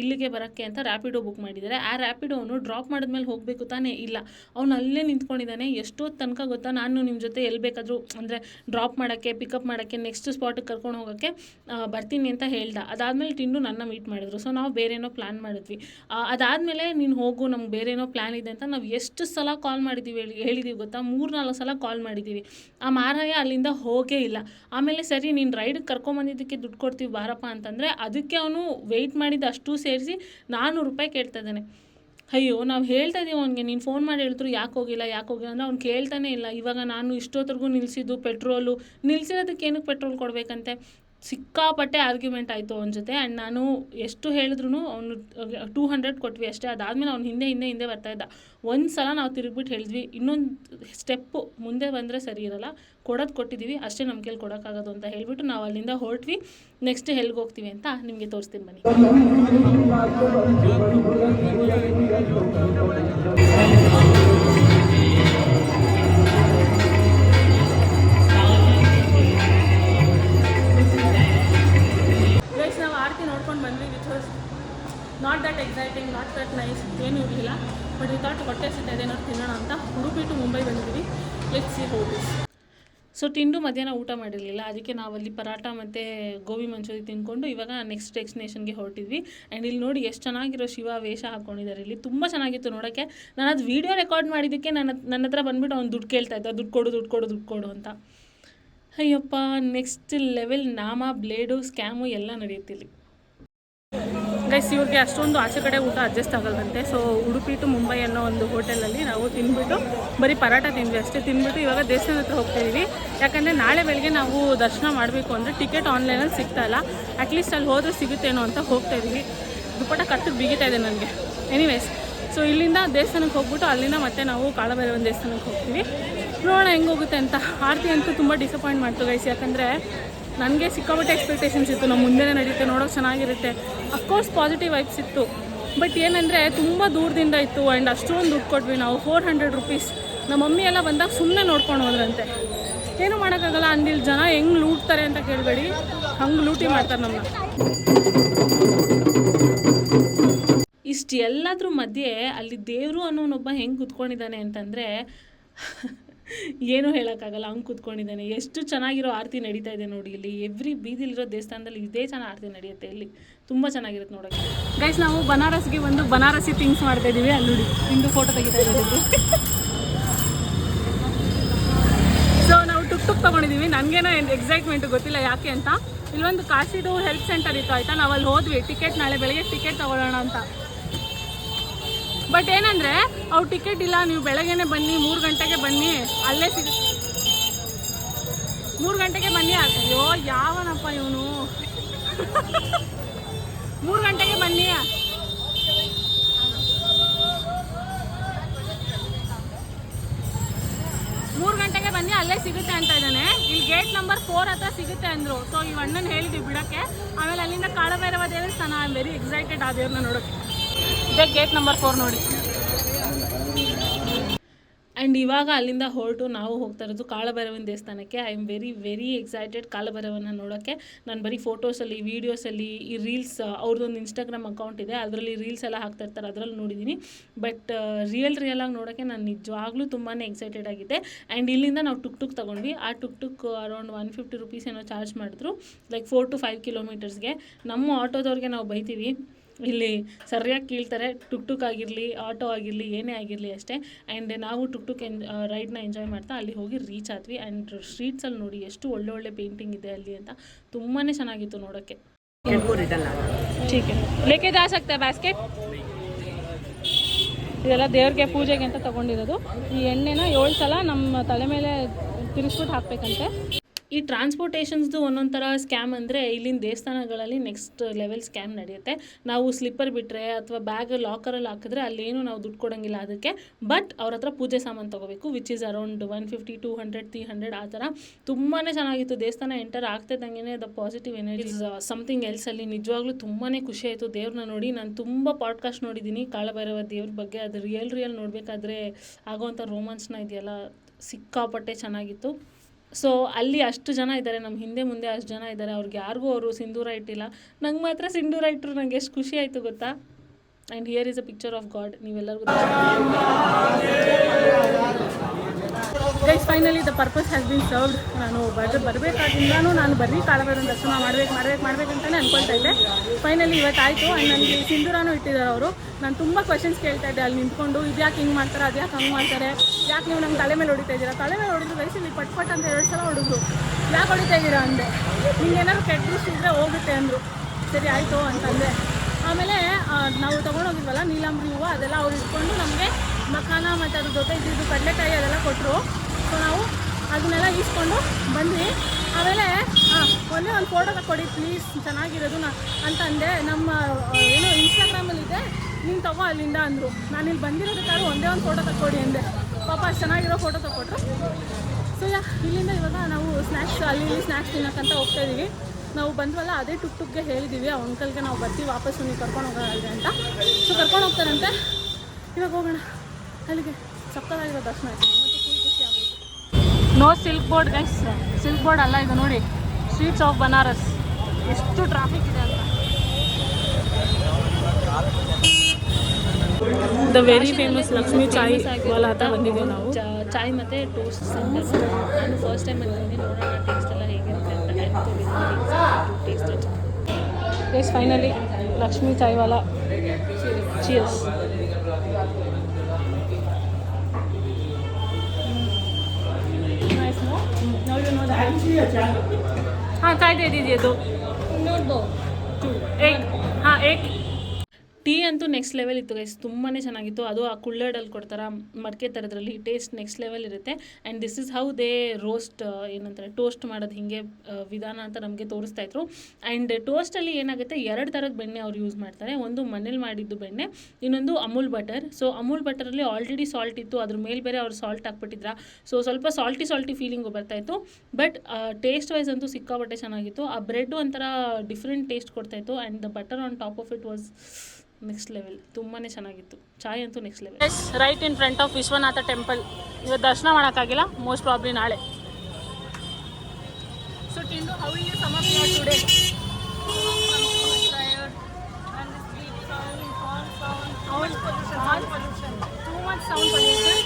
ಇಲ್ಲಿಗೆ ಬರೋಕ್ಕೆ ಅಂತ ರ್ಯಾಪಿಡೋ ಬುಕ್ ಮಾಡಿದ್ದಾರೆ ಆ ರ್ಯಾಪಿಡೋನು ಡ್ರಾಪ್ ಮಾಡಿದ್ಮೇಲೆ ಹೋಗಬೇಕು ತಾನೇ? ಇಲ್ಲ. ಅವ್ನು ಅಲ್ಲೇ ನಿಂತ್ಕೊಂಡಿದ್ದಾನೆ. ಎಷ್ಟೋ ತನಕ ಗೊತ್ತಾ? ನಾನು ನಿಮ್ಮ ಜೊತೆ ಎಲ್ಲಿ ಬೇಕಾದರೂ ಅಂದರೆ ಡ್ರಾಪ್ ಮಾಡೋಕ್ಕೆ ಪಿಕಪ್ ಮಾಡೋಕ್ಕೆ ನೆಕ್ಸ್ಟ್ ಸ್ಪಾಟಿಗೆ ಕರ್ಕೊಂಡು ಹೋಗೋಕ್ಕೆ ಬರ್ತೀನಿ ಅಂತ ಹೇಳ್ದ. ಅದಾದಮೇಲೆ ಟಿಂಡು ನನ್ನ ಮೀಟ್ ಮಾಡಿದ್ರು. ಸೊ ನಾವು ಬೇರೇನೋ ಪ್ಲ್ಯಾನ್ ಮಾಡಿದ್ವಿ. ಅದಾದಮೇಲೆ ನೀನು ಹೋಗು, ನಮ್ಗೆ ಬೇರೇನೋ ಪ್ಲ್ಯಾನ್ ಇದೆ ಅಂತ ನಾವು ಎಷ್ಟು ಸಲ ಕಾಲ್ ಮಾಡಿದ್ದೀವಿ ಹೇಳಿ ಹೇಳಿದ್ದೀವಿ ಗೊತ್ತಾ? ಮೂರು ನಾಲ್ಕು ಸಲ ಕಾಲ್ ಮಾಡಿದ್ದೀವಿ ಆ ಮಾರಾಯ ಅಲ್ಲಿಂದ ಹೋಗೇ ಇಲ್ಲ. ಆಮೇಲೆ ಸರಿ, ನೀನು ರೈಡಿಗೆ ಕರ್ಕೊಂಬಂದಿದ್ದಕ್ಕೆ ದುಡ್ಡು ಕೊಡ್ತೀವಿ ಬಾರಪ್ಪ ಅಂತಂದರೆ ಅದಕ್ಕೆ ಅವನು ವೆಯ್ಟ್ ಮಾಡಿದ್ದು ಅಷ್ಟು ಸೇರಿಸಿ ನಾನ್ನೂರು ರೂಪಾಯಿ ಕೇಳ್ತಾ ಇದ್ದಾನೆ. ಅಯ್ಯೋ, ನಾವು ಹೇಳ್ತಾ ಇದ್ದೀವಿ ಅವ್ನಿಗೆ, ನೀನು ಫೋನ್ ಮಾಡಿ ಹೇಳಿದ್ರು ಯಾಕೆ ಹೋಗಿಲ್ಲ ಯಾಕೆ ಹೋಗಿಲ್ಲ ಅಂದರೆ ಅವ್ನು ಕೇಳ್ತಾನೆ ಇಲ್ಲ. ಇವಾಗ ನಾನು ಇಷ್ಟೊತ್ತರೆಗೂ ನಿಲ್ಲಿಸಿದ್ದು ಪೆಟ್ರೋಲು ನಿಲ್ಸಿರೋದಕ್ಕೆ ಏನಕ್ಕೆ ಪೆಟ್ರೋಲ್ ಕೊಡಬೇಕಂತೆ? ಸಿಕ್ಕಾಪಟ್ಟೆ ಆರ್ಗ್ಯುಮೆಂಟ್ ಆಯಿತು ಅವನ ಜೊತೆ. ಆ್ಯಂಡ್ ನಾನು ಎಷ್ಟು ಹೇಳಿದ್ರು ಅವನು ಟೂ ಹಂಡ್ರೆಡ್ ಕೊಟ್ವಿ ಅಷ್ಟೇ. ಅದಾದಮೇಲೆ ಅವ್ನು ಹಿಂದೆ ಹಿಂದೆ ಹಿಂದೆ ಬರ್ತಾ ಇದ್ದ. ಒಂದು ಸಲ ನಾವು ತಿರುಗ್ಬಿಟ್ಟು ಹೇಳಿದ್ವಿ, ಇನ್ನೊಂದು ಸ್ಟೆಪ್ಪು ಮುಂದೆ ಬಂದರೆ ಸರಿ ಇರಲ್ಲ. ಕೊಡೋದು ಕೊಟ್ಟಿದ್ದೀವಿ ಅಷ್ಟೇ ನಮ್ಮ ಕೈಲಿ ಕೊಡೋಕ್ಕಾಗೋದು ಅಂತ ಹೇಳಿಬಿಟ್ಟು ನಾವು ಅಲ್ಲಿಂದ ಹೊರಟ್ವಿ. ನೆಕ್ಸ್ಟ್ ಎಲ್ಲಿಗೆ ಹೋಗ್ತೀವಿ ಅಂತ ನಿಮಗೆ ತೋರಿಸ್ತೀನಿ ಬನ್ನಿ. Not that exciting not that nice ಏನೂ ಇರಲಿಲ್ಲ. ಬಟ್ ವಿ ಥಾಟ್ ಹೊಟ್ಟೆ ಸಿಗ್ತಾ ಇದೆ ತಿನ್ನೋಣ ಅಂತ ಉಡುಪಿ ಟು ಮುಂಬೈ ಬಂದಿದ್ವಿ ಲೆಟ್ಸ್ ಸಿ ಹೋಗಿಸ್ ಸೊ ತಿಂದು ಮಧ್ಯಾಹ್ನ ಊಟ ಮಾಡಿರಲಿಲ್ಲ. ಅದಕ್ಕೆ ನಾವಲ್ಲಿ ಪರಾಟ ಮತ್ತು ಗೋಬಿ ಮಂಚೂರಿ ತಿಂದ್ಕೊಂಡು ಇವಾಗ ನೆಕ್ಸ್ಟ್ ಡೆಸ್ಟಿನೇಷನ್ಗೆ ಹೊರಟಿದ್ವಿ. ಆ್ಯಂಡ್ ಇಲ್ಲಿ ನೋಡಿ ಎಷ್ಟು ಚೆನ್ನಾಗಿರೋ ಶಿವ ವೇಷ ಹಾಕ್ಕೊಂಡಿದ್ದಾರೆ ಇಲ್ಲಿ ತುಂಬ ಚೆನ್ನಾಗಿತ್ತು ನೋಡೋಕ್ಕೆ. ನಾನು ಅದು ವೀಡಿಯೋ ರೆಕಾರ್ಡ್ ಮಾಡಿದ್ದಕ್ಕೆ ನನ್ನ ನನ್ನ ಹತ್ರ ಬಂದುಬಿಟ್ಟು ಅವ್ನು ದುಡ್ಡು ಕೇಳ್ತಾ ಇದ್ದ. ದುಡ್ಡು ಕೊಡು ದುಡ್ಡು ಕೊಡು ದುಡ್ಡು ಕೊಡು ಅಂತ. ಅಯ್ಯಪ್ಪ ನೆಕ್ಸ್ಟ್ ಲೆವೆಲ್ ನಾಮ ಬ್ಲೇಡು ಸ್ಕ್ಯಾಮು ಎಲ್ಲ ನಡೆಯುತ್ತಿಲ್ಲಿ ಗೈಸ್, ಇವ್ರಿಗೆ ಅಷ್ಟೊಂದು ಆಚೆ ಕಡೆ ಊಟ ಅಡ್ಜಸ್ಟ್ ಆಗಲ್ವಂತೆ. ಸೊ ಉಡುಪಿ ಟು ಮುಂಬೈ ಅನ್ನೋ ಒಂದು ಹೋಟೆಲಲ್ಲಿ ನಾವು ತಿಂದ್ಬಿಟ್ಟು ಬರೀ ಪರಾಟ ತಿಂದ್ವಿ ಅಷ್ಟೇ. ತಿಂದ್ಬಿಟ್ಟು ಇವಾಗ ದೇವಸ್ಥಾನ ಹತ್ರ ಹೋಗ್ತಾ ಇದೀವಿ. ಯಾಕಂದರೆ ನಾಳೆ ಬೆಳಗ್ಗೆ ನಾವು ದರ್ಶನ ಮಾಡಬೇಕು ಅಂದರೆ ಟಿಕೆಟ್ ಆನ್ಲೈನಲ್ಲಿ ಸಿಗ್ತಾಯಿಲ್ಲ ಅಟ್ಲೀಸ್ಟ್ ಅಲ್ಲಿ ಹೋದರೆ ಸಿಗುತ್ತೇನೋ ಅಂತ ಹೋಗ್ತಾ ಇದೀವಿ. ದುಪ್ಪಟ ಕಟ್ಟಿಗೆ ಬಿಗಿತಾ ಇದೆ ನನಗೆ. ಎನಿವೇಸ್ ಸೊ ಇಲ್ಲಿಂದ ದೇವಸ್ಥಾನಕ್ಕೆ ಹೋಗ್ಬಿಟ್ಟು ಅಲ್ಲಿಂದ ಮತ್ತೆ ನಾವು ಕಾಳಭೈರವನ ದೇವಸ್ಥಾನಕ್ಕೆ ಹೋಗ್ತೀವಿ. ನೋಡೋಣ ಹೆಂಗೆ ಹೋಗುತ್ತೆ ಅಂತ. ಆರತಿ ಅಂತೂ ತುಂಬ ಡಿಸಪಾಯಿಂಟ್ ಮಾಡ್ತು ಗೈಸ್. ಯಾಕಂದರೆ ನನಗೆ ಸಿಕ್ಕಾಪಟ್ಟೆ ಎಕ್ಸ್ಪೆಕ್ಟೇಷನ್ಸ್ ಇತ್ತು. ನಮ್ಮ ಮುಂದೆನೇ ನಡೆಯುತ್ತೆ ನೋಡೋಕೆ ಚೆನ್ನಾಗಿರುತ್ತೆ. ಅಫ್ಕೋರ್ಸ್ ಪಾಸಿಟಿವ್ ವೈಬ್ಸ್ ಇತ್ತು. ಬಟ್ ಏನಂದರೆ ತುಂಬ ದೂರದಿಂದ ಇತ್ತು ಆ್ಯಂಡ್ ಅಷ್ಟೊಂದು ದುಡ್ಡು ಕೊಟ್ವಿ ನಾವು. ಫೋರ್ ಹಂಡ್ರೆಡ್ ರುಪೀಸ್ ನಮ್ಮ ಮಮ್ಮಿ ಎಲ್ಲ ಬಂದಾಗ ಸುಮ್ಮನೆ ನೋಡ್ಕೊಂಡು ಹೋದ್ರಂತೆ. ಏನು ಮಾಡೋಕ್ಕಾಗಲ್ಲ ಅಂದಿಲ್ಲಿ ಜನ ಹೆಂಗೆ ಲೂಟ್ತಾರೆ ಅಂತ ಕೇಳಬೇಡಿ. ಹಂಗೆ ಲೂಟಿ ಮಾಡ್ತಾರೆ ನಮ್ಮನ್ನ ಇಷ್ಟು ಎಲ್ಲದ್ರ ಮಧ್ಯೆ ಅಲ್ಲಿ ದೇವರು ಅನ್ನೋನೊಬ್ಬ ಹೆಂಗೆ ಕುತ್ಕೊಂಡಿದ್ದಾನೆ ಅಂತಂದರೆ ಏನೂ ಹೇಳೋಕ್ಕಾಗಲ್ಲ. ಹಂಗೆ ಕುತ್ಕೊಂಡಿದ್ದಾನೆ. ಎಷ್ಟು ಚೆನ್ನಾಗಿರೋ ಆರತಿ ನಡೀತಾ ಇದೆ ನೋಡಿ ಇಲ್ಲಿ. ಎವ್ರಿ ಬೀದಿಲಿರೋ ದೇವಸ್ಥಾನದಲ್ಲಿ ಇದೇ ಚೆನ್ನಾಗಿ ಆರತಿ ನಡೆಯುತ್ತೆ ಇಲ್ಲಿ. ತುಂಬ ಚೆನ್ನಾಗಿರುತ್ತೆ ನೋಡೋಕ್ಕೆ. ಗೈಸ್ ನಾವು ಬನಾರಸ್ಗೆ ಒಂದು ಬನಾರಸಿ ಥಿಂಗ್ಸ್ ಮಾಡ್ತಾ ಇದ್ದೀವಿ. ಅಲ್ಲಿ ಇಂದು ಫೋಟೋ ತೆಗಿತಾ ಇರೋದು ಸೊ ನಾವು ಟುಕ್ ಟುಕ್ ತೊಗೊಂಡಿದ್ದೀವಿ. ನನಗೇನೋ ಎಕ್ಸೈಟ್ಮೆಂಟ್ ಗೊತ್ತಿಲ್ಲ ಯಾಕೆ ಅಂತ. ಇಲ್ಲೊಂದು ಕಾಶಿದು ಹೆಲ್ತ್ ಸೆಂಟರ್ ಇತ್ತು, ಆಯಿತಾ? ನಾವು ಅಲ್ಲಿ ಹೋದ್ವಿ. ಟಿಕೆಟ್ ನಾಳೆ ಬೆಳಗ್ಗೆ ಟಿಕೆಟ್ ತಗೊಳ್ಳೋಣ ಅಂತ. ಬಟ್ ಏನಂದರೆ, ಅವ್ರು ಟಿಕೆಟ್ ಇಲ್ಲ, ನೀವು ಬೆಳಗ್ಗೆನೆ ಬನ್ನಿ, ಮೂರು ಗಂಟೆಗೆ ಬನ್ನಿ, ಅಲ್ಲೇ ಸಿಗ ಮೂರು ಗಂಟೆಗೆ ಬನ್ನಿ. ಅಯ್ಯೋ, ಯಾವನಪ್ಪ ಇವನು? ಮೂರು ಗಂಟೆಗೆ ಬನ್ನಿ. ಮೂರು ಗಂಟೆಗೆ ಬನ್ನಿ, ಅಲ್ಲೇ ಸಿಗುತ್ತೆ ಅಂತ ಇದ್ದಾನೆ. ಇಲ್ಲಿ ಗೇಟ್ ನಂಬರ್ ಫೋರ್ ಹತ್ರ ಸಿಗುತ್ತೆ ಅಂದರು. ಸೊ ಈ ಅಣ್ಣನ ಹೇಳಿದ್ವಿ ಬಿಡೋಕ್ಕೆ. ಆಮೇಲೆ ಅಲ್ಲಿಂದ ಕಾಳಭೈರವ ದೇವಸ್ಥಾನ ಐ ವೆರಿ ಎಕ್ಸೈಟೆಡ್ ಆ ದೇವ್ರನ್ನ ನೋಡೋಕ್ಕೆ. ಇದೇ ಗೇಟ್ ನಂಬರ್ ಫೋರ್ ನೋಡಿ. ಆ್ಯಂಡ್ ಇವಾಗ ಅಲ್ಲಿಂದ ಹೊರಟು ನಾವು ಹೋಗ್ತಾ ಇರೋದು ಕಾಳಭೈರವನ ದೇವಸ್ಥಾನಕ್ಕೆ. I am very very excited ಕಾಳಭೈರವನ ನೋಡೋಕ್ಕೆ. ನಾನು ಬರೀ ಫೋಟೋಸಲ್ಲಿ ವೀಡಿಯೋಸಲ್ಲಿ ಈ ರೀಲ್ಸ್ ಅವ್ರದ್ದೊಂದು ಇನ್ಸ್ಟಾಗ್ರಾಮ್ ಅಕೌಂಟ್ ಇದೆ. ಅದರಲ್ಲಿ ರೀಲ್ಸ್ ಎಲ್ಲ ಹಾಕ್ತಾ ಇರ್ತಾರೆ, ಅದರಲ್ಲಿ ನೋಡಿದ್ದೀನಿ ಬಟ್ ರಿಯಲ್ ರಿಯಲಾಗಿ ನೋಡೋಕ್ಕೆ ನಾನು ನಿಜವಾಗ್ಲೂ ತುಂಬಾ ಎಕ್ಸೈಟೆಡ್ ಆಗಿದೆ ಆ್ಯಂಡ್ ಇಲ್ಲಿಂದ ನಾವು ಟುಕ್ ಟುಕ್ ತೊಗೊಂಡ್ವಿ. ಆ tuk tuk around one fifty rupees ಏನೋ ಚಾರ್ಜ್ ಮಾಡಿದ್ರು. ಲೈಕ್ ಫೋರ್ ಟು ಫೈವ್ ಕಿಲೋಮೀಟರ್ಸ್ಗೆ ನಮ್ಮ ಆಟೋದವ್ರಿಗೆ ನಾವು ಬೈತೀವಿ ಇಲ್ಲಿ ಸರಿಯಾಗಿ ಕೀಳ್ತಾರೆ ಟುಕ್ ಟುಕ್ ಆಗಿರಲಿ ಆಟೋ ಆಗಿರಲಿ ಏನೇ ಆಗಿರಲಿ ಅಷ್ಟೇ ಆ್ಯಂಡ್ ನಾವು ಟುಕ್ ಟುಕ್ ಎನ್ ರೈಡ್ನ ಎಂಜಾಯ್ ಮಾಡ್ತಾ ಅಲ್ಲಿ ಹೋಗಿ ರೀಚ್ ಆದ್ವಿ ಆ್ಯಂಡ್ ಸ್ಟ್ರೀಟ್ಸಲ್ಲಿ ನೋಡಿ ಎಷ್ಟು ಒಳ್ಳೆ ಒಳ್ಳೆ ಪೇಂಟಿಂಗ್ ಇದೆ ಅಲ್ಲಿ ಅಂತ ತುಂಬಾ ಚೆನ್ನಾಗಿತ್ತು ನೋಡೋಕ್ಕೆ ठीक है लेके जा सकते हैं बास्केट ಇದೆಲ್ಲ ದೇವ್ರಿಗೆ ಪೂಜೆಗೆ ಅಂತ ತಗೊಂಡಿರೋದು ಈ ಎಣ್ಣೆನ ಏಳು ಸಲ ನಮ್ಮ ತಲೆ ಮೇಲೆ ತಿರ್ಸ್ಬಿಟ್ಟು ಹಾಕ್ಬೇಕಂತೆ ಈ ಟ್ರಾನ್ಸ್ಪೋರ್ಟೇಷನ್ಸ್ದು ಒಂದೊಂದು ಥರ ಸ್ಕ್ಯಾಮ್ ಅಂದರೆ ಇಲ್ಲಿನ ದೇವಸ್ಥಾನಗಳಲ್ಲಿ ನೆಕ್ಸ್ಟ್ ಲೆವೆಲ್ ಸ್ಕ್ಯಾಮ್ ನಡೆಯುತ್ತೆ. ನಾವು ಸ್ಲಿಪ್ಪರ್ ಬಿಟ್ಟರೆ ಅಥವಾ ಬ್ಯಾಗ್ ಲಾಕರಲ್ಲಿ ಹಾಕಿದ್ರೆ ಅಲ್ಲೇನು ನಾವು ದುಡ್ಡು ಕೊಡೋಂಗಿಲ್ಲ ಅದಕ್ಕೆ. ಬಟ್ ಅವ್ರ ಹತ್ರ ಪೂಜೆ ಸಾಮಾನು ತೊಗೋಬೇಕು which is around one fifty two hundred three hundred ಆ ಥರ. ತುಂಬಾ ಚೆನ್ನಾಗಿತ್ತು. ದೇವಸ್ಥಾನ enter ಆಗ್ತಿದ್ದಂಗೆ the positive energy something else ಅಲ್ಲಿ ನಿಜವಾಗ್ಲೂ ತುಂಬಾ ಖುಷಿ ಆಯಿತು. ದೇವ್ರನ್ನ ನೋಡಿ ನಾನು ತುಂಬ ಪಾಡ್ಕಾಸ್ಟ್ ನೋಡಿದ್ದೀನಿ. ಕಾಳಭೈರವ ದೇವ್ರ ಬಗ್ಗೆ ಅದು ರಿಯಲ್ ರಿಯಲ್ ನೋಡಬೇಕಾದ್ರೆ ಆಗೋವಂಥ ರೋಮಾಂಚನ ಇದೆಯಲ್ಲ, ಸಿಕ್ಕಾಪಟ್ಟೆ ಚೆನ್ನಾಗಿತ್ತು. ಸೊ ಅಲ್ಲಿ ಅಷ್ಟು ಜನ ಇದ್ದಾರೆ ನಮ್ಮ ಹಿಂದೆ ಮುಂದೆ ಅಷ್ಟು ಜನ ಇದ್ದಾರೆ, ಅವ್ರಿಗೆ ಯಾರಿಗೂ ಅವರು ಸಿಂಧೂರ ಇಟ್ಟಿಲ್ಲ. ನಂಗೆ ಮಾತ್ರ ಸಿಂಧೂರ ಇಟ್ಟರು ನಂಗೆ ಎಷ್ಟು ಖುಷಿ ಆಯಿತು ಗೊತ್ತಾ? And here is a picture of god ನೀವೆಲ್ಲರಿಗೂ guys finally the purpose has been served ನಾನು ಬರ್ ಬರಬೇಕಾದ್ರಿಂದನೂ ನಾನು ಬರ್ರಿ ಕಾಳಭೈರವನ ದರ್ಶನ ಮಾಡ್ಬೇಕು ಮಾಡ್ಬೇಕು ಮಾಡ್ಬೇಕಂತಾನೆ ಅನ್ಕೊಳ್ತಾ ಇದ್ದೆ. ಫೈನಲಿ ಇವತ್ತಾಯಿತು ಆ್ಯಂಡ್ ನನಗೆ ಸಿಂಧೂರಾನು ಇಟ್ಟಿದ್ದಾರೆ ಅವರು. ನಾನು ತುಂಬ ಕ್ವಶನ್ಸ್ ಕೇಳ್ತಾ ಇದ್ದೆ ಅಲ್ಲಿ ನಿಂತ್ಕೊಂಡು. ಇದು ಯಾಕೆ ಹಿಂಗೆ ಮಾಡ್ತಾರೆ ಅದ್ಯಾಕೆ ಹಂಗೆ ಮಾಡ್ತಾರೆ? ಯಾಕೆ ನೀವು ನಮ್ಮ ತಲೆ ಮೇಲೆ ಹೊಡಿತಾ ಇದ್ದೀರಾ? ತಲೆ ಮೇಲೆ ಹೊಡೆದು ಗೈಸ್ ಇಲ್ಲಿ ಪಟ್ ಪಟ್ ಅಂತ ಎರಡು ಸಲ ಹೊಡಿದ್ರು. ಯಾಕೆ ಹೊಡಿತಾ ಇದ್ದೀರಾ ಅಂದೆ. ನಿಮ್ಗೆ ಏನಾದ್ರು ಕೆಟ್ಟ ಇದ್ದರೆ ಹೋಗುತ್ತೆ ಅಂದರು. ಸರಿ, ಆಯಿತು ಅಂತಂದೆ. ಆಮೇಲೆ ನಾವು ತೊಗೊಂಡೋಗಿದ್ವಲ್ಲ, ನೀಲಾಂಬ್ರಿ ಹೂವು, ಅದೆಲ್ಲ ಅವ್ರು ಇಟ್ಕೊಂಡು ನಮಗೆ ಮಖಾನ ಮತ್ತು ಅದ್ರ ಜೊತೆ ಇದ್ದಿದ್ದು ಕಡಲೆಕಾಯಿ ಅದೆಲ್ಲ ಕೊಟ್ಟರು ಸೊ ನಾವು ಅದನ್ನೆಲ್ಲ ಈಸ್ಕೊಂಡು ಬಂದ್ವಿ. ಆಮೇಲೆ ಹಾಂ ಒಂದೇ ಒಂದು ಫೋಟೋ ತಕ್ಕೊಡಿ ಪ್ಲೀಸ್ ಚೆನ್ನಾಗಿರೋದು ನಾ, ಅಂತ ಅಂದೆ. ನಮ್ಮ ಏನು ಇನ್ಸ್ಟಾಗ್ರಾಮಲ್ಲಿದೆ ನೀನು ತಗೋ ಅಲ್ಲಿಂದ ಅಂದರು. ನಾನು ಇಲ್ಲಿ ಬಂದಿರೋದಕ್ಕಾದ್ರೂ ಒಂದೇ ಒಂದು ಫೋಟೋ ತಕ್ಕೊಡಿ ಅಂದೆ. ಪಾಪ ಅಷ್ಟು ಚೆನ್ನಾಗಿರೋ ಫೋಟೋ ತಗೊಟ್ರು ಸೊ ಯಾ, ಇಲ್ಲಿಂದ ಇವಾಗ ನಾವು ಸ್ನ್ಯಾಕ್ಸ್ ಅಲ್ಲಿ ಇಲ್ಲಿ ಸ್ನ್ಯಾಕ್ಸ್ ತಿನ್ನೋಕ್ಕಂತ ಹೋಗ್ತಾ ಇದೀವಿ. ನಾವು ಬಂದ್ವಲ್ಲ, ಅದೇ ಟುಕ್ ಟುಕ್ಗೆ ಹೇಳಿದ್ದೀವಿ ಆ ಅಂಕಲ್ಗೆ ನಾವು ಬರ್ತೀವಿ ವಾಪಸ್ಸು ನೀವು ಕರ್ಕೊಂಡು ಹೋಗೋಣ ಅಂತ. ಸೊ ಕರ್ಕೊಂಡು ಹೋಗ್ತಾರಂತೆ. ಇವಾಗ ಹೋಗೋಣ. ಅಲ್ಲಿಗೆ ಸಕ್ಕತ್ತಾಗಿರೋ ದರ್ಶನ ಆಯ್ತು. No silk board guys silk board ಅಲ್ಲ ಇದು ನೋಡಿ. ಸ್ಟ್ರೀಟ್ಸ್ ಆಫ್ ಬನಾರಸ್ ಎಷ್ಟು ಟ್ರಾಫಿಕ್ ಇದೆ ಅಂತ. The very famous Lakshmi Chai Wala ಅಂತ ಬಂದಿದ್ದೀವಿ ನಾವು. ಚಾಯ್ ಮತ್ತು ಟೋಸ್ಟ್ ಸೆಂಟರ್ ನಾನು ಫಸ್ಟ್ ಟೈಮ್ ಬಂದಿದ್ದೀನಿ ನೋಡೋಣ ಟೇಸ್ಟ್ ಎಲ್ಲ ಹೇಗಿರುತ್ತೆ ಅಂತ. Taste guys finally Lakshmi Chai Wala cheers हाँ काय दे दीजिए दो एक हाँ एक. ಟೀ ಅಂತೂ ನೆಕ್ಸ್ಟ್ ಲೆವೆಲ್ ಇತ್ತು ಗೈಸ್ ತುಂಬಾ ಚೆನ್ನಾಗಿತ್ತು. ಅದು ಆ ಕುಳ್ಳಡಲ್ಲಿ ಕೊಡ್ತಾರೆ, ಮಡಿಕೆ ಥರದ್ರಲ್ಲಿ ಟೇಸ್ಟ್ ನೆಕ್ಸ್ಟ್ ಲೆವೆಲ್ ಇರುತ್ತೆ. And this is how they roast ಏನಂತಾರೆ ಟೋಸ್ಟ್ ಮಾಡೋದು ಹಿಂಗೆ ವಿಧಾನ ಅಂತ ನಮಗೆ ತೋರಿಸ್ತಾ ಇದ್ರು. ಆ್ಯಂಡ್ ಟೋಸ್ಟಲ್ಲಿ ಏನಾಗುತ್ತೆ, ಎರಡು ಥರದ ಬೆಣ್ಣೆ ಅವ್ರು ಯೂಸ್ ಮಾಡ್ತಾರೆ. ಒಂದು ಮನೇಲಿ ಮಾಡಿದ್ದು ಬೆಣ್ಣೆ, ಇನ್ನೊಂದು ಅಮೂಲ್ ಬಟರ್ ಸೊ ಅಮೂಲ್ ಬಟರಲ್ಲಿ ಆಲ್ರೆಡಿ ಸಾಲ್ಟ್ ಇತ್ತು. ಅದ್ರ ಮೇಲೆ ಬೇರೆ ಅವ್ರು ಸಾಲ್ಟ್ ಹಾಕ್ಬಿಟ್ಟಿದ್ರ? ಸೊ ಸ್ವಲ್ಪ ಸಾಲ್ಟಿ ಸಾಲ್ಟಿ ಫೀಲಿಂಗು ಬರ್ತಾಯಿತ್ತು ಬಟ್ ಟೇಸ್ಟ್ ವೈಸ್ ಅಂತೂ ಸಿಕ್ಕಾಪಟ್ಟೆ ಚೆನ್ನಾಗಿತ್ತು. ಆ ಬ್ರೆಡ್ ಒಂಥರ different taste ಕೊಡ್ತಾಯಿತ್ತು and the butter on top of it was next level ತುಂಬಾ ಚೆನ್ನಾಗಿತ್ತು. ಚಾಯ್ ಅಂತೂ next level yes right in front of Vishwanath temple ಇವತ್ತು ದರ್ಶನ ಮಾಡೋಕ್ಕಾಗಿಲ್ಲ. ಮೋಸ್ಟ್ ಪ್ರಾಬ್ಲಿ ನಾಳೆ. So ಟಿಂಡು how you sum of your today too much sound pollution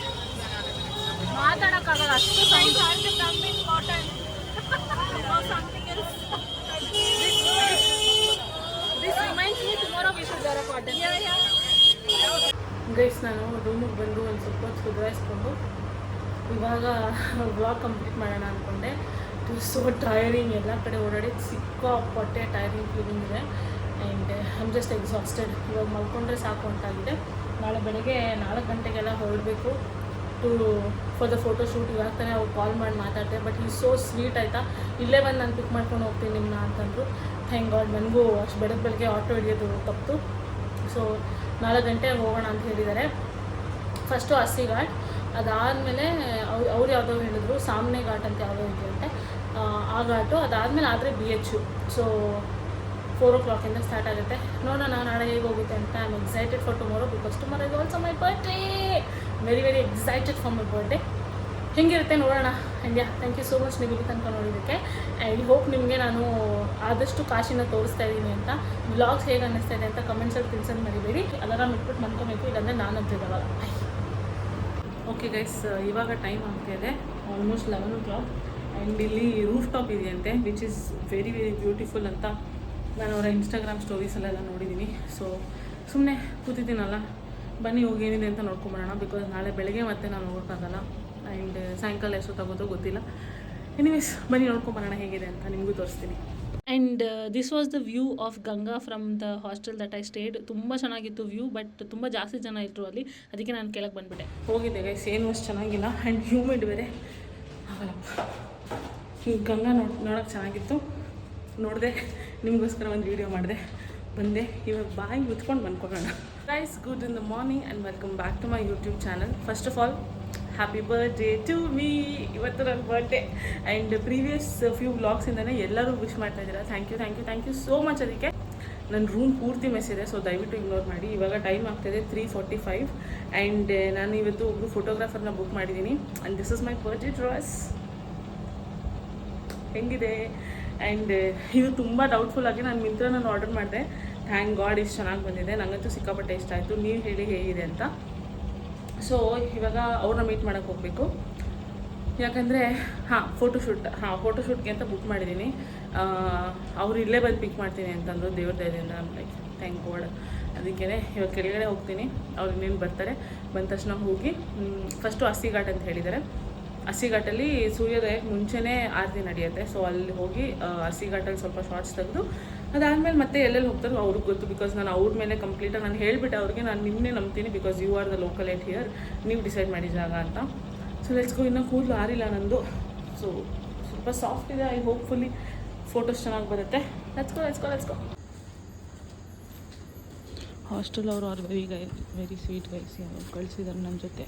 ಮಾತಾಡೋಕ್ಕಾಗಲ್ಲ. ಅಷ್ಟು sound this remains me tomorrow we should wear a cotton guys ನಾನು ರೂಮಿಗೆ ಬಂದು ಒಂದು ಸ್ವಲ್ಪ ಸುಧಾರಿಸ್ಕೊಂಡು ಇವಾಗ ಬ್ಲಾಗ್ ಕಂಪ್ಲೀಟ್ ಮಾಡೋಣ ಅಂದ್ಕೊಂಡೆ ಟು ಸೋ ಟೈರಿಂಗ್ ಎಲ್ಲ ಕಡೆ ಓಡಾಡಿ ಸಿಕ್ಕಾಪಟ್ಟೆ ಟೈರಿಂಗ್ ಫೀಲಿಂಗ್ ಇದೆ. ಆ್ಯಂಡ್ ಐಮ್ ಜಸ್ಟ್ ಎಕ್ಸಾಸ್ಟೆಡ್ ಇವಾಗ ಮಲ್ಕೊಂಡ್ರೆ ಸಾಕು ಅಂತಾಗಿದೆ. ನಾಳೆ ಬೆಳಗ್ಗೆ ನಾಲ್ಕು ಗಂಟೆಗೆಲ್ಲ ಹೊರಡಬೇಕು to for the photo shoot ಇವಾಗ ತಾನೇ ಅವ್ರು ಕಾಲ್ ಮಾಡಿ ಮಾತಾಡ್ತೆ ಬಟ್ ಈ ಸೋ ಸ್ವೀಟ್ ಆಯಿತಾ? ಇಲ್ಲೇ ಬಂದು ನಾನು ಪಿಕ್ ಮಾಡ್ಕೊಂಡು ಹೋಗ್ತೀನಿ ನಿಮ್ಮನ್ನ ಅಂತಂದರು. ಥ್ಯಾಂಕ್ ಗಾಡ್ ನನಗೂ ಅಷ್ಟು ಬೆಳಗ್ಗೆ ಬೆಳಗ್ಗೆ ಆಟೋ ಹಿಡಿಯೋದು ತಪ್ಪು. ಸೊ ನಾಲ್ಕು ಗಂಟೆ ಹೋಗೋಣ ಅಂತ ಹೇಳಿದ್ದಾರೆ. ಫಸ್ಟು ಹಸಿ ಘಾಟ್. ಅದಾದಮೇಲೆ ಅವ್ರು ಅವ್ರು ಯಾವುದೋ ಹೇಳಿದ್ರು ಸಾಮ್ನೆ ಘಾಟ್ ಅಂತ ಯಾವುದೋ ಇದೆಯಂತೆ ಆ, ಆ ಘಾಟು. ಅದಾದಮೇಲೆ ಆದರೆ ಬಿ ಎಚ್ಚು ಸೊ ಫೋರ್ ಓ ಕ್ಲಾಕಿಂದ ಸ್ಟಾರ್ಟ್ ಆಗುತ್ತೆ. ನೋಡೋಣ ನಾಳೆ ಹೇಗೆ ಹೋಗುತ್ತೆ ಅಂತ. I am excited for tomorrow because tomorrow is also my birthday very very excited for my birthday ಹೆಂಗಿರುತ್ತೆ ನೋಡೋಣ. ಹಂಗೆ. ಥ್ಯಾಂಕ್ ಯು ಸೋ ಮಚ್ ಇಲ್ಲಿ ತನಕ ನೋಡಿದ್ದಕ್ಕೆ ಐ ಹೋಪ್ ನಿಮಗೆ ನಾನು ಆದಷ್ಟು ಕಾಶಿನ ತೋರಿಸ್ತಾ ಇದ್ದೀನಿ ಅಂತ. ಬ್ಲಾಗ್ಸ್ ಹೇಗೆ ಅನ್ನಿಸ್ತಾ ಇದೆ ಅಂತ ಕಮೆಂಟ್ಸಲ್ಲಿ ತಿಳ್ಸೋದು ಮರಿಬೇಡಿ. ಅದರ ಇಟ್ಬಿಟ್ಟು ಮನ್ಕೊಬೇಕು ಇಲ್ಲಾಂದರೆ ನಾನು ಅಂತಿದ್ದವಾಗ ಓಕೆ ಗೈಸ್ ಇವಾಗ ಟೈಮ್ ಆಗ್ತಾಯಿದೆ almost eleven o'clock and ಇಲ್ಲಿ ರೂಫ್ ಟಾಪ್ ಇದೆಯಂತೆ which is very very beautiful ಅಂತ ನಾನು ಅವರ ಇನ್ಸ್ಟಾಗ್ರಾಮ್ ಸ್ಟೋರೀಸಲ್ಲೆಲ್ಲ ನೋಡಿದ್ದೀನಿ. ಸೊ ಸುಮ್ಮನೆ ಕೂತಿದ್ದೀನಲ್ಲ. ಬನ್ನಿ ಹೋಗಿ ಏನಿದೆ ಅಂತ ನೋಡ್ಕೊಂಬರೋಣ. ಬಿಕಾಸ್ ನಾಳೆ ಬೆಳಗ್ಗೆ ಮತ್ತೆ ನಾನು ಹೋಗೋಕ್ಕಾಗಲ್ಲ ಆ್ಯಂಡ್ ಸಾಯಂಕಾಲ ಎಷ್ಟೊತ್ತಾಗೋದೋ ಗೊತ್ತಿಲ್ಲ. ಎನಿವೇಸ್ ಬನ್ನಿ ನೋಡ್ಕೊಂಬರೋಣ ಹೇಗಿದೆ ಅಂತ ನಿಮಗೂ ತೋರಿಸ್ತೀನಿ. And this was the view of Ganga from the hostel that I stayed ತುಂಬ ಚೆನ್ನಾಗಿತ್ತು ವ್ಯೂ ಬಟ್ ತುಂಬ ಜಾಸ್ತಿ ಜನ ಇದ್ರು ಅಲ್ಲಿ. ಅದಕ್ಕೆ ನಾನು ಕೆಳಗೆ ಬಂದುಬಿಟ್ಟೆ. ಹೋಗಿದ್ದೆ ಗೈಸ್ ಏನು ಅಷ್ಟು ಚೆನ್ನಾಗಿಲ್ಲ. ಆ್ಯಂಡ್ ಹ್ಯೂಮಿಡ್ ಬೇರೆ ಈ ಗಂಗಾ ನೋಡಿ ನೋಡೋಕ್ಕೆ ಚೆನ್ನಾಗಿತ್ತು. ನೋಡಿದೆ, ನಿಮಗೋಸ್ಕರ ಒಂದು ವೀಡಿಯೋ ಮಾಡಿದೆ. ಬಂದೆ. ಇವಾಗ ಬಾಯಿ ಮುತ್ಕೊಂಡು ಬಂದ್ಕೊಳ್ಳೋಣ guys good in the morning and welcome back to my YouTube channel first of all happy birthday to me ಇವತ್ತು ನನ್ನ ಬರ್ಡೇ ಆ್ಯಂಡ್ ಪ್ರೀವಿಯಸ್ ಫ್ಯೂ ವ್ಲಾಗ್ಸಿಂದನೇ ಎಲ್ಲರೂ ವಿಶ್ ಮಾಡ್ತಾ ಇದ್ದೀರಾ. Thank you thank you thank you so much ಅದಕ್ಕೆ. ನನ್ನ room ಪೂರ್ತಿ mess ಇದೆ ಸೊ ದಯವಿಟ್ಟು ಇಗ್ನೋರ್ ಮಾಡಿ. ಇವಾಗ ಟೈಮ್ ಆಗ್ತಾಯಿದೆ ತ್ರೀ ಫೋರ್ಟಿ ಫೈವ್ ಆ್ಯಂಡ್ ನಾನು ಇವತ್ತು ಒಬ್ಬರು ಫೋಟೋಗ್ರಾಫರ್ನ ಬುಕ್ ಮಾಡಿದ್ದೀನಿ. And this is my birthday dress ಹೆಂಗಿದೆ? ಆ್ಯಂಡ್ ಇದು ತುಂಬ ಡೌಟ್ಫುಲ್ ಆಗಿ ನಾನು ಮಿಂತ್ರನಲ್ಲಿ ಆರ್ಡರ್ ಮಾಡಿದೆ. ಥ್ಯಾಂಕ್ ಗಾಡ್ ಇಷ್ಟು ಚೆನ್ನಾಗಿ ಬಂದಿದೆ. ನನಗಂತೂ ಸಿಕ್ಕಾಪಟ್ಟೆ ಇಷ್ಟ ಆಯಿತು. ನೀವು ಹೇಳಿ ಹೇಗಿದೆ ಅಂತ. ಸೊ ಇವಾಗ ಅವ್ರನ್ನ ಮೀಟ್ ಮಾಡೋಕೆ ಹೋಗಬೇಕು. ಯಾಕಂದರೆ, ಹಾಂ ಫೋಟೋಶೂಟ್ ಹಾಂ ಫೋಟೋಶೂಟ್ಗೆ ಅಂತ ಬುಕ್ ಮಾಡಿದ್ದೀನಿ ಅವ್ರು ಇಲ್ಲೇ ಬಂದು ಪಿಕ್ ಮಾಡ್ತೀನಿ ಅಂತಂದರು ದೇವ್ರ ದಯದಿಂದ ಲೈಕ್ ಥ್ಯಾಂಕ್ ಗಾಡ್ ಅದಕ್ಕೇ ಇವಾಗ ಕೆಳಗಡೆ ಹೋಗ್ತೀನಿ. ಅವ್ರು ಇನ್ನೇನು ಬರ್ತಾರೆ, ಬಂದ ತಕ್ಷಣ ಹೋಗಿ ಫಸ್ಟು ಹಸಿ ಘಾಟ್ ಅಂತ ಹೇಳಿದ್ದಾರೆ ಹಸಿ ಘಾಟಲ್ಲಿ ಸೂರ್ಯೋದಯಕ್ಕೆ ಮುಂಚೆನೇ ಆರತಿ ನಡೆಯುತ್ತೆ. ಸೊ ಅಲ್ಲಿ ಹೋಗಿ ಹಸಿಘಾಟಲ್ಲಿ ಹಸಿ ಘಾಟಲ್ಲಿ ಸ್ವಲ್ಪ ಶಾರ್ಟ್ಸ್ ತೆಗೆದು ಅದಾದಮೇಲೆ ಮತ್ತೆ ಎಲ್ಲೆಲ್ಲಿ ಹೋಗ್ತಾರೋ ಅವ್ರಿಗೆ ಗೊತ್ತು ಬಿಕಾಸ್ ನಾನು ಅವ್ರ ಮೇಲೆ ಕಂಪ್ಲೀಟಾಗಿ ನಾನು ಹೇಳಿಬಿಟ್ಟೆ ಅವ್ರಿಗೆ, ನಾನು ನಿಮ್ಮನ್ನೇ ನಂಬ್ತೀನಿ because you are the local at here ನೀವು ಡಿಸೈಡ್ ಮಾಡಿ ಜಾಗ ಅಂತ. ಸೊ ಲೆಟ್ಸ್ ಗೋ ಇನ್ನೂ ಕೂದಲು ಆರಿಲ್ಲ ನಂದು. ಸೊ ಸ್ವಲ್ಪ ಸಾಫ್ಟ್ ಇದೆ. ಐ ಹೋಪ್ಫುಲಿ ಫೋಟೋಸ್ ಚೆನ್ನಾಗಿ ಬರುತ್ತೆ. Let's go let's go let's go hostel ಅವರು are very guy very sweet guys ಯಾರು ಕಳಿಸಿದ್ದಾರೆ ನನ್ನ ಜೊತೆ.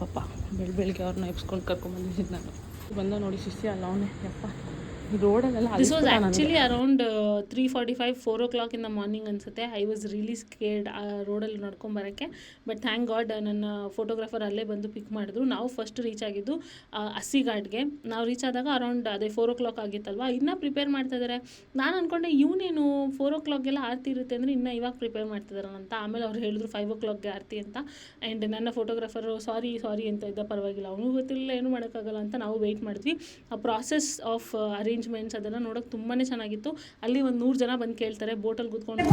ಪಾಪ ಬೆಳ ಬೆಳಿಗ್ಗೆ ಅವ್ರನ್ನ ಎಪ್ಸ್ಕೊಂಡು ಕರ್ಕೊಂಬಂದಿದ್ದೀನಿ ನಾನು. ಬಂದ ನೋಡಿ ಶಿಷ್ಯ ಅಲ್ಲ ಅವನೇ. ಯಪ್ಪ. ರೋಡಲ್ಲೆಲ್ಲ this was. Actually around three forty five four o'clock in the morning ಅನ್ಸುತ್ತೆ. ಐ ವಾಸ್ ರಿಲಿ ಸ್ಕೇರ್ಡ್ ಆ ರೋಡಲ್ಲಿ ನಡ್ಕೊಂಬರೋಕ್ಕೆ ಬಟ್ ಥ್ಯಾಂಕ್ ಗಾಡ್ ನನ್ನ ಫೋಟೋಗ್ರಾಫರ್ ಅಲ್ಲೇ ಬಂದು ಪಿಕ್ ಮಾಡಿದ್ರು. ನಾವು ಫಸ್ಟ್ ರೀಚ್ ಆಗಿದ್ದು ಘಾಟ್ಗೆ ನಾವು ರೀಚ್ ಆದಾಗ ಅರೌಂಡ್ ಅದೇ ಫೋರ್ ಓ ಕ್ಲಾಕ್ ಆಗಿತ್ತಲ್ವ? ಇನ್ನೂ ಪ್ರಿಪೇರ್ ಮಾಡ್ತಾ ಇದ್ದಾರೆ ನಾನು ಅಂದ್ಕೊಂಡೆ ಇವನೇನು ಫೋರ್ ಓ ಕ್ಲಾಕ್ಗೆಲ್ಲ ಆರತಿ ಇರುತ್ತೆ ಅಂದರೆ ಇನ್ನೂ ಇವಾಗ ಪ್ರಿಪೇರ್ ಮಾಡ್ತಿದ್ದಾರೆ ಅಂತ. ಆಮೇಲೆ ಅವ್ರು ಹೇಳಿದ್ರು ಫೈವ್ ಓ ಕ್ಲಾಕ್ಗೆ ಆರತಿ ಅಂತ. ಆ್ಯಂಡ್ ನನ್ನ ಫೋಟೋಗ್ರಾಫರು ಸಾರಿ ಸಾರಿ ಅಂತ ಇದ್ದ ಪರವಾಗಿಲ್ಲ. ಅವನು ಗೊತ್ತಿಲ್ಲ ಏನು ಮಾಡೋಕ್ಕಾಗಲ್ಲ ಅಂತ ನಾವು ವೆಯ್ಟ್ ಮಾಡಿದ್ವಿ. ಆ ಪ್ರಾಸೆಸ್ ಆಫ್ ಅರೇಂಜ್ಮೆಂಟ್ಸ್ ಅದೆಲ್ಲ ನೋಡೋಕೆ ತುಂಬಾ ಚೆನ್ನಾಗಿತ್ತು. ಅಲ್ಲಿ ಒಂದು ನೂರು ಜನ ಬಂದು ಕೇಳ್ತಾರೆ ಬೋಟಲ್ಲಿ ಕುತ್ಕೊಂಡು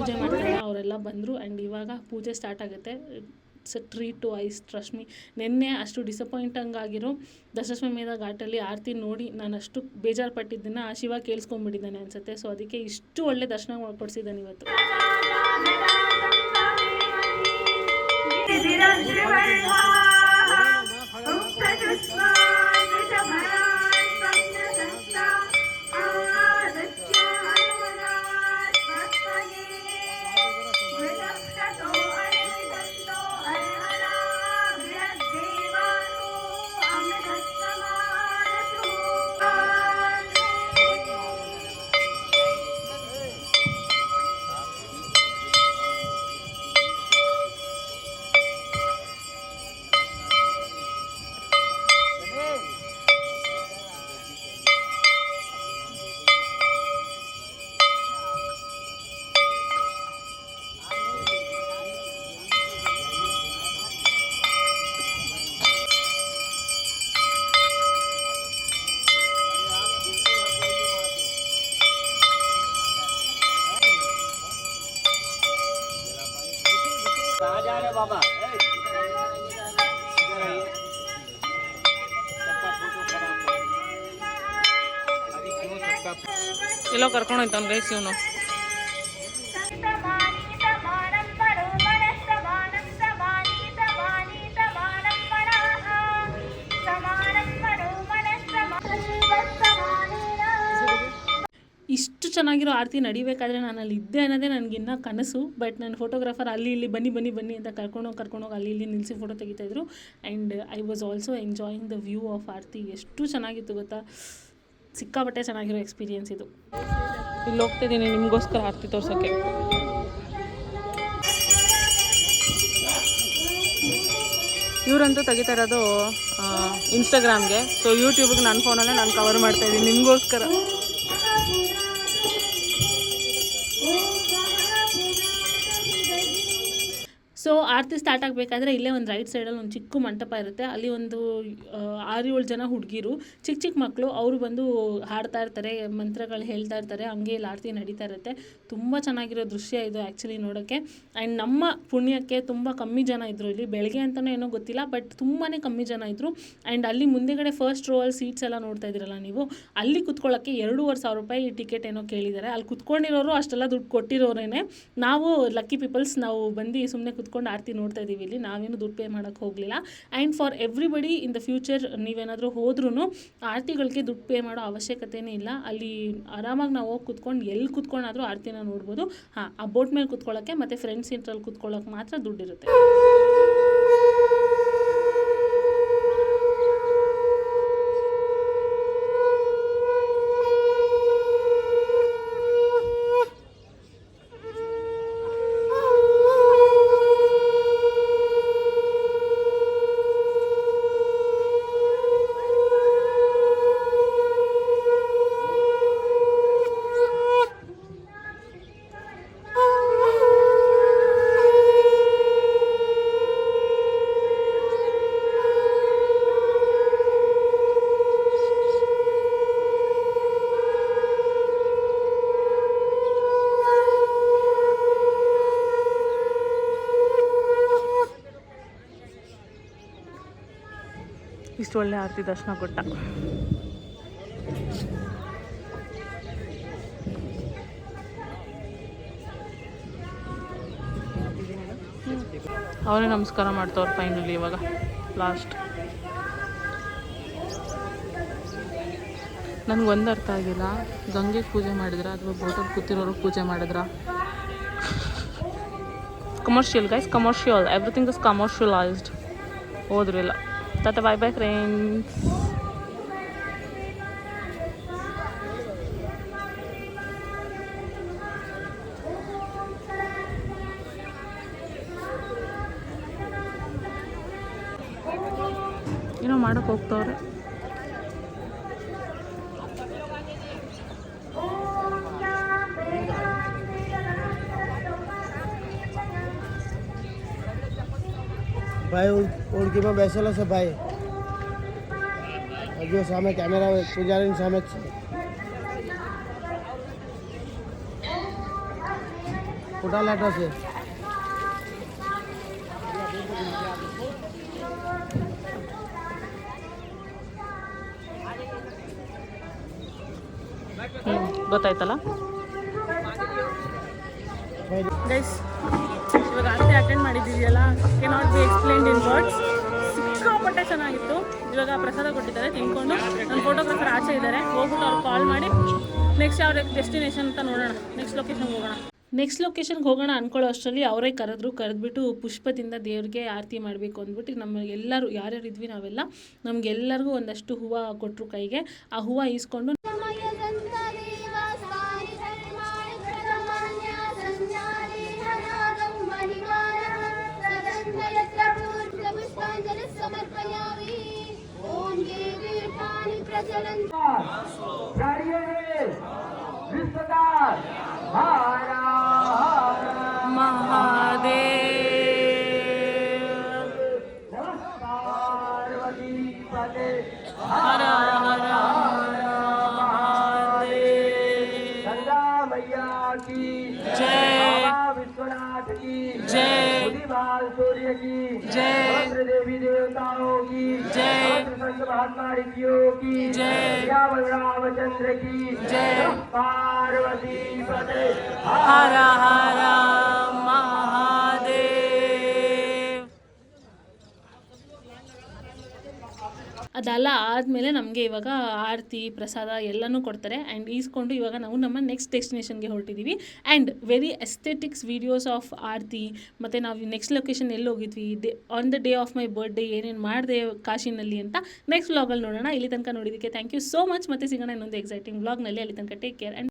ಪೂಜೆ ಮಾಡ್ತಾರೆ ಅವರೆಲ್ಲ ಬಂದರು ಆ್ಯಂಡ್ ಇವಾಗ ಪೂಜೆ ಸ್ಟಾರ್ಟ್ ಆಗುತ್ತೆ. It's a treat to eyes trust me ನಿನ್ನೆ ಅಷ್ಟು ಡಿಸಪಾಯಿಂಟಂಗ್ ಆಗಿರೋ ದಶಶ್ವಮೇಧ ಘಾಟಲ್ಲಿ ಆರತಿ ನೋಡಿ ನಾನು ಅಷ್ಟು ಬೇಜಾರು ಪಟ್ಟಿದ್ದನ್ನು ಆ ಶಿವ ಕೇಳಿಸ್ಕೊಂಡ್ಬಿಟ್ಟಿದ್ದಾನೆ ಅನ್ಸುತ್ತೆ. ಸೊ ಅದಕ್ಕೆ ಇಷ್ಟು ಒಳ್ಳೆ ದರ್ಶನ ಕೊಡಿಸಿದ್ದಾನೆ ಇವತ್ತು. ಕರ್ಕೊಂಡು ಹೋಯ್ತಾನೆ ಗೈಸ್ ಇವನು. ಇಷ್ಟು ಚೆನ್ನಾಗಿರೋ ಆರತಿ ನಡಿಬೇಕಾದ್ರೆ ನಾನು ಅಲ್ಲಿ ಇದ್ದೆ ಅನ್ನೋದೇ ನನಗಿನ್ನ ಕನಸು ಬಟ್ ನನ್ನ ಫೋಟೋಗ್ರಾಫರ್ ಅಲ್ಲಿ ಇಲ್ಲಿ ಬನ್ನಿ ಬನ್ನಿ ಬನ್ನಿ ಅಂತ ಕರ್ಕೊಂಡೋಗಿ ಕರ್ಕೊಂಡೋಗಿ ಅಲ್ಲಿ ಇಲ್ಲಿ ನಿಲ್ಲಿಸಿ photo ತೆಗಿತಾಯಿದ್ರು and I was also enjoying the view of ಆರತಿ. ಎಷ್ಟು ಚೆನ್ನಾಗಿತ್ತು ಗೊತ್ತಾ? ಸಿಕ್ಕಾಪಟ್ಟೆ ಚೆನ್ನಾಗಿರೋ ಎಕ್ಸ್ಪೀರಿಯೆನ್ಸ್ ಇದು. ಇಲ್ಲಿ ಹೋಗ್ತಿದ್ದೀನಿ, ನಿಮಗೋಸ್ಕರ ಆರ್ತಿ ತೋರ್ಸೋಕ್ಕೆ. ಇವರಂತೂ ತೆಗಿತಾ ಇರೋದು ಇನ್ಸ್ಟಾಗ್ರಾಮ್ಗೆ ಸೊ ಯೂಟ್ಯೂಬ್ಗೆ ನನ್ನ ಫೋನಲ್ಲೇ ನಾನು ಕವರ್ ಮಾಡ್ತಾ ಇದ್ದೀನಿ, ನಿಮಗೋಸ್ಕರ. ಸೊ ಆರತಿ ಸ್ಟಾರ್ಟ್ ಆಗಬೇಕಾದ್ರೆ ಇಲ್ಲೇ ಒಂದು ರೈಟ್ ಸೈಡಲ್ಲಿ ಒಂದು ಚಿಕ್ಕ ಮಂಟಪ ಇರುತ್ತೆ. ಅಲ್ಲಿ ಒಂದು ಆರು ಏಳು ಜನ ಹುಡುಗಿರು ಚಿಕ್ಕ ಚಿಕ್ಕ ಮಕ್ಕಳು ಅವರು ಬಂದು ಹಾಡ್ತಾ ಇರ್ತಾರೆ, ಮಂತ್ರಗಳು ಹೇಳ್ತಾ ಇರ್ತಾರೆ, ಹಂಗೆ ಇಲ್ಲಿ ಆರತಿ ನಡೀತಾ ಇರುತ್ತೆ. ತುಂಬ ಚೆನ್ನಾಗಿರೋ ದೃಶ್ಯ ಇದು ಆ್ಯಕ್ಚುಲಿ ನೋಡೋಕ್ಕೆ ಆ್ಯಂಡ್ ನಮ್ಮ ಪುಣ್ಯಕ್ಕೆ ತುಂಬ ಕಮ್ಮಿ ಜನ ಇದ್ದರು ಇಲ್ಲಿ. ಬೆಳಗ್ಗೆ ಅಂತಲೇ ಏನೋ ಗೊತ್ತಿಲ್ಲ ಬಟ್ ತುಂಬಾ ಕಮ್ಮಿ ಜನ ಇದ್ದರು ಆ್ಯಂಡ್ ಅಲ್ಲಿ ಮುಂದೆಗಡೆ ಫಸ್ಟ್ ರೋ ಅಲ್ಲಿ ಸೀಟ್ಸ್ ಎಲ್ಲ ನೋಡ್ತಾ ಇದ್ದೀರಲ್ಲ ನೀವು? ಅಲ್ಲಿ ಕುತ್ಕೊಳ್ಳೋಕ್ಕೆ ಎರಡೂವರೆ ಸಾವಿರ ರೂಪಾಯಿ ಟಿಕೆಟ್ ಏನೋ ಕೇಳಿದ್ದಾರೆ. ಅಲ್ಲಿ ಕುತ್ಕೊಂಡಿರೋರು ಅಷ್ಟೆಲ್ಲ ದುಡ್ಡು ಕೊಟ್ಟಿರೋರೇನೆ. ನಾವು ಲಕ್ಕಿ ಪೀಪಲ್ಸ್ ನಾವು ಬಂದು ಸುಮ್ಮನೆ ಕುತ್ಕೊಂಡು ಕೂತ್ಕೊಂಡು ಆರತಿ ನೋಡ್ತಾ ಇದ್ದೀವಿ ಇಲ್ಲಿ ನಾವೇನು ದುಡ್ಡು ಪೇ ಮಾಡೋಕ್ಕೆ ಹೋಗಲಿಲ್ಲ. And for everybody in the future ನೀವೇನಾದರೂ ಹೋದ್ರೂ ಆರತಿಗಳಿಗೆ ದುಡ್ಡು ಪೇ ಮಾಡೋ ಅವಶ್ಯಕತೆನೇ ಇಲ್ಲ. ಅಲ್ಲಿ ಆರಾಮಾಗಿ ನಾವು ಹೋಗಿ ಕುತ್ಕೊಂಡು ಎಲ್ಲಿ ಕುತ್ಕೊಂಡಾದರೂ ಆರತಿನ ನೋಡ್ಬೋದು. ಹಾಂ, ಆ ಬೋಟ್ ಮೇಲೆ ಕುತ್ಕೊಳ್ಳೋಕ್ಕೆ ಮತ್ತು ಫ್ರೆಂಡ್ಸ್ ಇಂಟ್ರಲ್ಲಿ ಕೂತ್ಕೊಳ್ಳೋಕೆ ಮಾತ್ರ ದುಡ್ಡಿರುತ್ತೆ. ಇಷ್ಟು ಒಳ್ಳೆ ಆರತಿ ದರ್ಶನ ಕೊಟ್ಟ. ಅವರೇ ನಮಸ್ಕಾರ ಮಾಡ್ತವ್ರು ಫೈನಲಿ ಇವಾಗ ಲಾಸ್ಟ್ ನನಗೆ ಒಂದು ಅರ್ಥ ಆಗಿಲ್ಲ. ಗಂಗೆಗೆ ಪೂಜೆ ಮಾಡಿದ್ರ ಅಥವಾ ಬೋಟಲ್ಲಿ ಕೂತಿರೋರು ಪೂಜೆ ಮಾಡಿದ್ರ? Commercial guys commercial everything is commercialised ಹೋದ್ರಿಲ್ಲ. Tata bye ಬಾಯ್ ભાઈ ઓળખીમાં બેસેલો છે ભાઈ હજુ સામે કેમેરા પૂજારીની સામે જ છે ફોટા લાટા છે ಇವಾಗ ಪ್ರಸಾದ ಕೊಟ್ಟಿದ್ದಾರೆ, ತಿನ್ಕೊಂಡು. ನನ್ನ ಫೋಟೋಗ್ರಾಫರ್ ಆಚೆ ಇದ್ದಾರೆ. ಹೋಗ್ಬಿಟ್ಟು ಅವ್ರು ಕಾಲ್ ಮಾಡಿ ನೆಕ್ಸ್ಟ್ ಅವ್ರ ಡೆಸ್ಟಿನೇಷನ್ ಅಂತ ನೋಡೋಣ. ನೆಕ್ಸ್ಟ್ ಲೊಕೇಶನ್ಗೆ ಹೋಗೋಣ. ನೆಕ್ಸ್ಟ್ ಲೊಕೇಶನ್ಗೆ ಹೋಗೋಣ ಅನ್ಕೊಳ್ಳೋ ಅಷ್ಟರಲ್ಲಿ ಅವರೇ ಕರೆದ್ರು, ಕರೆದ್ಬಿಟ್ಟು ಪುಷ್ಪದಿಂದ ದೇವ್ರಿಗೆ ಆರತಿ ಮಾಡಬೇಕು ಅಂದ್ಬಿಟ್ಟು ನಮ್ಮ ಎಲ್ಲರೂ, ಯಾರ್ಯಾರು ಇದ್ವಿ ನಾವೆಲ್ಲ, ನಮಗೆಲ್ಲರಿಗೂ ಒಂದಷ್ಟು ಹೂವು ಕೊಟ್ಟರು ಕೈಗೆ. ಆ ಹೂವು ಈಸ್ಕೊಂಡು God. मैया की। जय। विश्वनाथ की। जय। बाल सूर्य की। जय। देवी देवताओं की। जय। संत महात्मा ऋषियों की। जय। रामचंद्र की। जय। पार्वती पते। हरा हरा। ಅದೆಲ್ಲ ಆದಮೇಲೆ ನಮಗೆ ಇವಾಗ ಆರತಿ, ಪ್ರಸಾದ ಎಲ್ಲನೂ ಕೊಡ್ತಾರೆ. ಆ್ಯಂಡ್ ಈಸ್ಕೊಂಡು ಇವಾಗ ನಾವು ನಮ್ಮ ನೆಕ್ಸ್ಟ್ ಡೆಸ್ಟಿನೇಷನ್ಗೆ ಹೊರಟಿದ್ದೀವಿ and very aesthetics videos of ಆರತಿ, ಮತ್ತು ನಾವು ನೆಕ್ಸ್ಟ್ ಲೊಕೇಶನ್ ಎಲ್ಲಿ ಹೋಗಿದ್ವಿ day on the day of my birthday ಏನೇನು ಮಾಡಿದೆ ಕಾಶಿನಲ್ಲಿ ಅಂತ ನೆಕ್ಸ್ಟ್ ವ್ಲಾಗಲ್ಲಿ ನೋಡೋಣ. ಇಲ್ಲಿ ತನಕ ನೋಡಿದ್ದಕ್ಕೆ ಥ್ಯಾಂಕ್ ಯು ಸೋ ಮಚ್ ಮತ್ತೆ ಸಿಗೋಣ ಇನ್ನೊಂದು ಎಕ್ಸೈಟಿಂಗ್ ವ್ಲಾಗ್ನಲ್ಲಿ ಅಲ್ಲಿ ತನಕ ಟೇಕ್ ಕೇರ್ ಆ್ಯಂಡ್